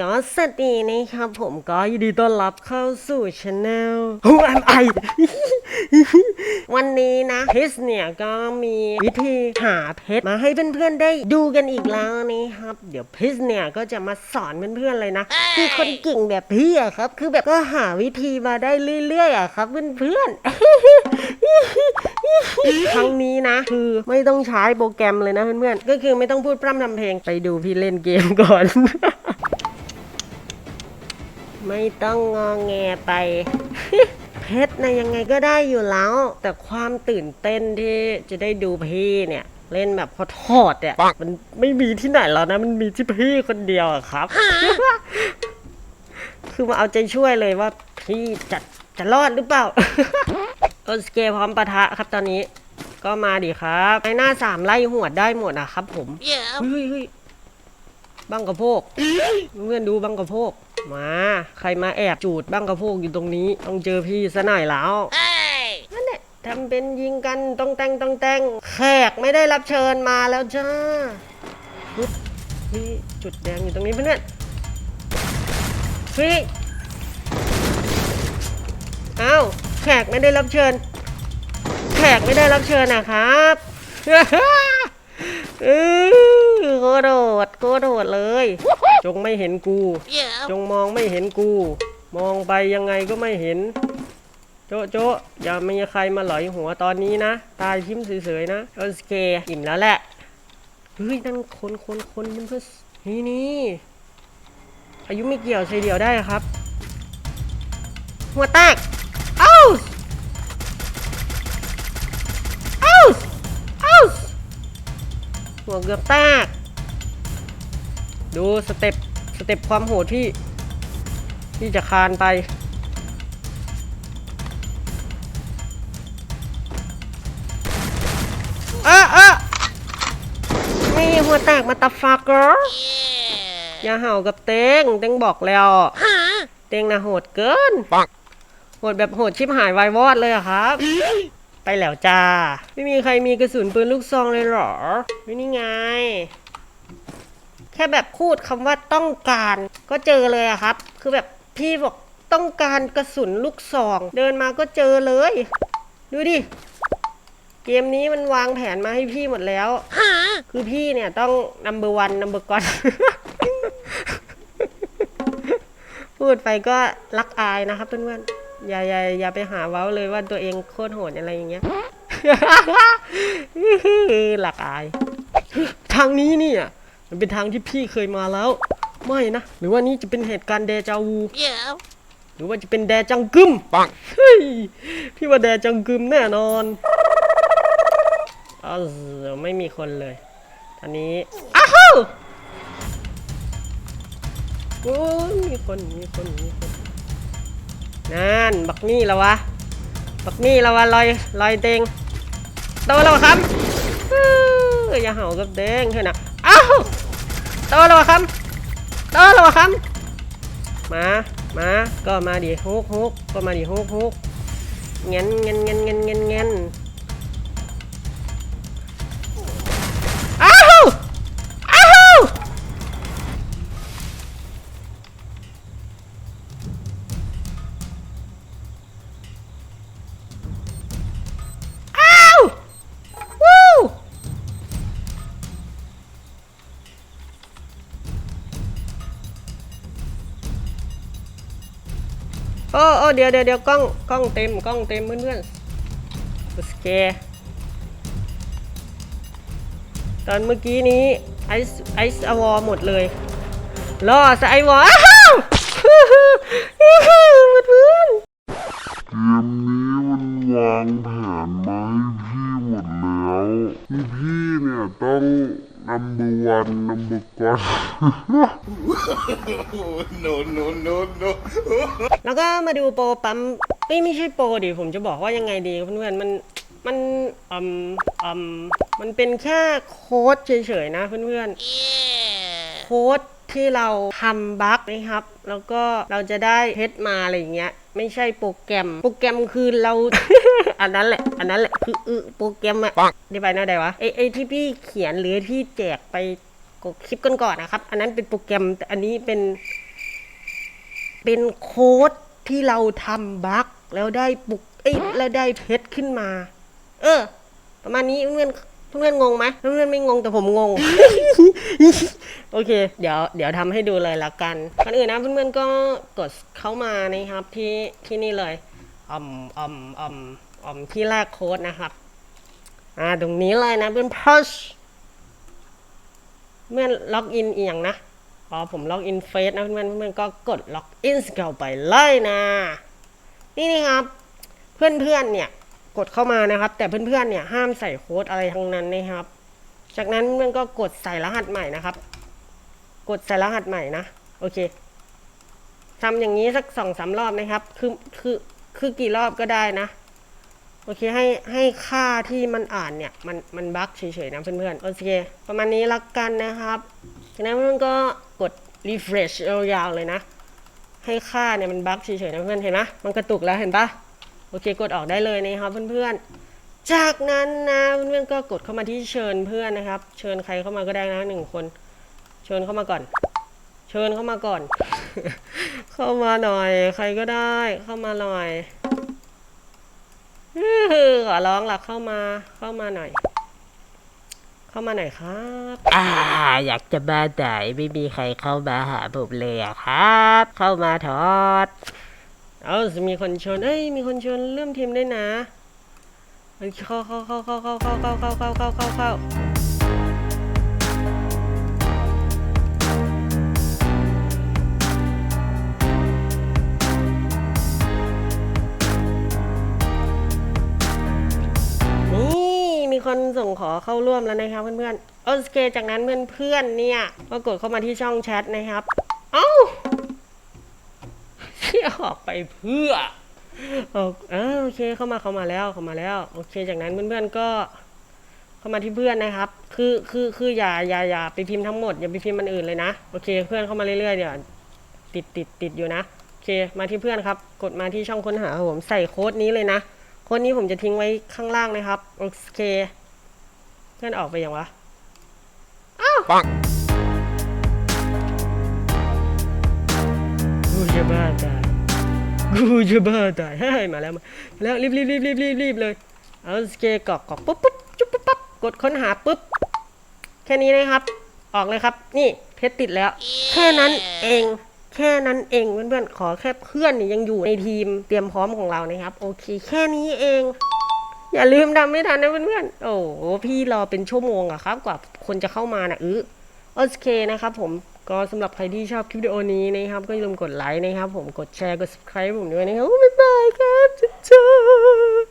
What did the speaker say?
ก็สวัสดีนะครับผมก็ยินดีต้อนรับเข้าสู่ช anel Who am I วันนี้นะเพชรเนี่ยก็มีวิธีหาเพชรมาให้เพื่อนๆได้ดูกันอีกแล้วนะครับ เดี๋ยวเพชรเนี่ยก็จะมาสอนเพื่อนๆเลยนะ คือคนเก่งแบบพี่อะครับ คือแบบก็หาวิธีมาได้เรื่อยๆอะครับเพื่อนๆครั้งนี้นะ คือไม่ต้องใช้โปรแกรมเลยนะเพื่อนๆก็คือไม่ต้องพูดพร่ำทำเพลงไปดูพี่เล่นเกมก่อน ไม่ต้องงอแงไป เพชรนะยังไงก็ได้อยู่แล้ว แต่ความตื่นเต้นที่จะได้ดูพี่เนี่ย เล่นแบบพอทอดเนี่ยมันไม่มีที่ไหนแล้วนะ มันมีที่พี่คนเดียวอะครับ คือมาเอาใจช่วยเลยว่าพี่จะจะรอดหรือเปล่าโอสเกพร้อมปะทะครับตอนนี้ ก็มาดิครับในหน้าสามไล่หวดได้หมดอะครับผม Yeah. เฮ้ยเฮ้ยบังกระโพกเพื่อนดูบังกระโพก มา ใครมาแอบจูดบังกระโพกอยู่ตรงนี้ ต้องเจอพี่ซะหน่อยแล้ว Hey. นั่นแหละทำเป็นยิงกันต้องแต่งต้องแต่งแขกไม่ได้รับเชิญมาแล้วจ้าปึ๊บพี่จุดแดงอยู่ตรงนี้เพื่อนๆพี่เอ้าแขกไม่ได้รับเชิญ แขกไม่ได้รับเชิญนะครับเออโคตรโดดโคตรโดดเลย จงไม่เห็นกู Yeah. จงมองไม่เห็นกู มองไปยังไงก็ไม่เห็น โจะโจะอย่ามีใครมาหลอยหัวตอนนี้นะ ตายชิมเฉยๆนะโอเคอิ่มแล้วแหละ เฮ้ย นั่นคนคนคนมันเพื่อนี่นี่อายุไม่เกี่ยวใช่เดียวได้ครับ หัวแตก เอ้า เอ้า เอ้า หัวเกือบแตก ดูสเต็ป สเต็ปความโหดที่ ที่จะคานไป เออเออนี่หัวแตกมาตาฟากเกอร์ Yeah. อย่าเห่ากับเต้งเต้งบอกแล้ว Huh? เต้งนะโหดเกินโหดแบบโหดชิบหายวายวอดเลยอะครับ ไปแล้วจ้า ไม่มีใครมีกระสุนปืนลูกซองเลยเหรอไม่นี่ไง แค่แบบพูดคำว่าต้องการก็เจอเลยอะครับ คือแบบพี่บอกต้องการกระสุนลูกซอง เดินมาก็เจอเลย ดูดิ เกมนี้มันวางแผนมาให้พี่หมดแล้ว คือพี่เนี่ยต้อง number one number ก่อนพูดไปก็รักอายนะครับเพื่อนๆ อย่าอย่าอย่าไปหาเว้าเลยว่าตัวเองโคตรโหดอะไรอย่างเงี้ยหลักอาย ทางนี้เนี่ย มันเป็นทางที่พี่เคยมาแล้ว ไม่นะ หรือว่านี่จะเป็นเหตุการณ์เดจาวู Yeah. หรือว่าจะเป็นแดจังกึมปังเฮ้ยพี่ว่าแดจังกึมแน่นอนอ้าวไม่มีคนเลยตอนนี้อ้าวโอ้ยมีคนมีคนมีคนนั่นบักนี่แล้ววะบักนี่แล้ววะลอยลอยเตงโตแล้ววะครับเอ้ยอย่าเห่ากับเตงเถอะนะอ้าวโตแล้ววะครับโตแล้ววะคันมา มา ก็มาดิฮุกฮุกก็มาดิฮุกฮุกเงี้ยเงี้ยเงี้ยเงี้ยเงี้ย โอ้โอ้เดี๋ยวเดี๋ยวเดี๋ยวกล้องกล้องเต็มกล้องเต็มเพื่อนๆโอเกตอนเมื่อกี้นี้ไอซ์ไอซ์อวอหมดเลยล่อสไอวออ้าวเพื่อน นำบวันนำบก่อนๆแล้วก็มาดูโปรปั๊มไม่ไม่ใช่โปรดิผมจะบอกว่ายังไงดีเพื่อนๆมันมันอืมอืมมันเป็นแค่โค้ดเฉยๆนะเพื่อนๆ Yeah. โค้ดที่เราทำบั๊กนะครับ แล้วก็เราจะได้เพชรมาอะไรอย่างเงี้ย ไม่ใช่โปรแกรม โปรแกรมคือเรา อันนั้นแหละ อันนั้นแหละคืออโปรแกรมอะได้ไปนะได้วะไอไอที่พี่เขียนหรือที่แจกไปกดคลิปก่อนๆนะครับ อันนั้นเป็นโปรแกรมแต่อันนี้เป็น เป็นโค้ดที่เราทำบั๊กแล้วได้ปุกเอ้ยแล้วได้เพชรขึ้นมา เออ ประมาณนี้เพื่อนเพื่อนงงไหมเพื่อนไม่งงแต่ผมงง โอเค เดี๋ยวเดี๋ยวทำให้ดูเลยละกันก่อนอื่นนะเพื่อนๆก็กดเข้ามานะครับที่ที่นี่เลย อมอมอมอมที่แรกโค้ดนะครับอ่าตรงนี้เลยนะเพื่อนพัชเมื่อล็อกอินอีกอย่างนะอ๋อผมล็อกอินเฟซนะเพื่อนเพื่อนก็กดล็อกอินเข้าไปเลยนะ นี่นี่ครับ เพื่อนๆเนี่ยกดเข้ามานะครับ แต่เพื่อนๆเนี่ยห้ามใส่โค้ดอะไรทั้งนั้นนะครับ จากนั้นมันก็กดใส่รหัสใหม่นะครับ กดใส่รหัสใหม่นะ โอเคทำอย่างนี้สักสองสามรอบนะครับ คือคือ คือกี่รอบก็ได้นะ โอเคให้ให้ค่าที่มันอ่านเนี่ย มันมันบั๊กเฉยๆนะเพื่อนๆ โอเค ประมาณนี้ละกันนะครับจากนั้นมันก็กด refresh ยาวๆเลยนะ ให้ค่าเนี่ยมันบั๊กเฉยๆนะเพื่อนเห็นไหมมันกระตุกแล้วเห็นปะโอเคกดออกได้เลยนะครับเพื่อนๆ จากนั้นนะเพื่อนๆก็กดเข้ามาที่เชิญเพื่อนนะครับ เชิญใครเข้ามาก็ได้นะหนึ่งคน เชิญเข้ามาก่อน เชิญเข้ามาก่อน เข้ามาหน่อย ใครก็ได้ เข้ามาหน่อยอื้อหือขอร้องล่ะเข้ามา เข้ามาหน่อย เข้ามาหน่อยครับ อ่า อยากจะมาไหนไม่มีใครเข้ามาหาผมเลยอะครับ เข้ามาทอด เอาจะมีคนชวนเอ้ย มีคนชวนเริ่มทีมได้วยนะเฮ้ยเข้าเข้าเข้าเข้าเข้าเข้าเข้าเข้าเข้าเข้าเข้า คนส่งขอเข้าร่วมแล้วนะครับเพื่อนๆโอเคจากนั้นเพื่อนๆเนี่ยก็กดเข้ามาที่ช่องแชทนะครับ เอ้าที่ออกไปเพื่อเออโอเคเข้ามาเข้ามาแล้วเข้ามาแล้ว โอเค จากนั้นเพื่อนๆก็ เข้ามาที่เพื่อนนะครับ คือคือคืออย่าอย่าอย่าไปพิมพ์ทั้งหมดอย่าไปพิมพ์มันอื่นเลยนะโอเค เพื่อนเข้ามาเรื่อยๆเดี๋ยวติดติดติดอยู่นะโอเค มาที่เพื่อนครับ กดมาที่ช่องค้นหาผมใส่โค้ดนี้เลยนะ ค้ดนี้ผมจะทิ้งไว้ข้างล่างนะครับ โอเคเพื่อนออกไปยังวะ อ้าวปังกูจะบ้าตายกูจะบ้าตายเฮ้ยมาแล้วมาแล้วรีบรีบรีบรีบรีบรีบเลยเอาสเกกรอกกรอกปุ๊บปุ๊บจุ๊บปุ๊บปั๊บกดค้นหาปุ๊บ แค่นี้นะครับ ออกเลยครับ นี่เพชรติดแล้ว แค่นั้นเอง แค่นั้นเองเพื่อนๆ ขอแค่เพื่อนนี่ยังอยู่ในทีมเตรียมพร้อมของเรานะครับ โอเค แค่นี้เอง อย่าลืมทำไม่ทันนะเพื่อนๆ โอ้โหพี่รอเป็นชั่วโมงอะครับ กว่าคนจะเข้ามานะอื้อโอเคนะครับผมก็สำหรับใครที่ชอบคลิปวิดีโอนี้นะครับ ก็อย่าลืมกดไลค์นะครับ ผมกดแชร์กด subscribe ผมด้วยนะครับบ๊ายบายครับจ้า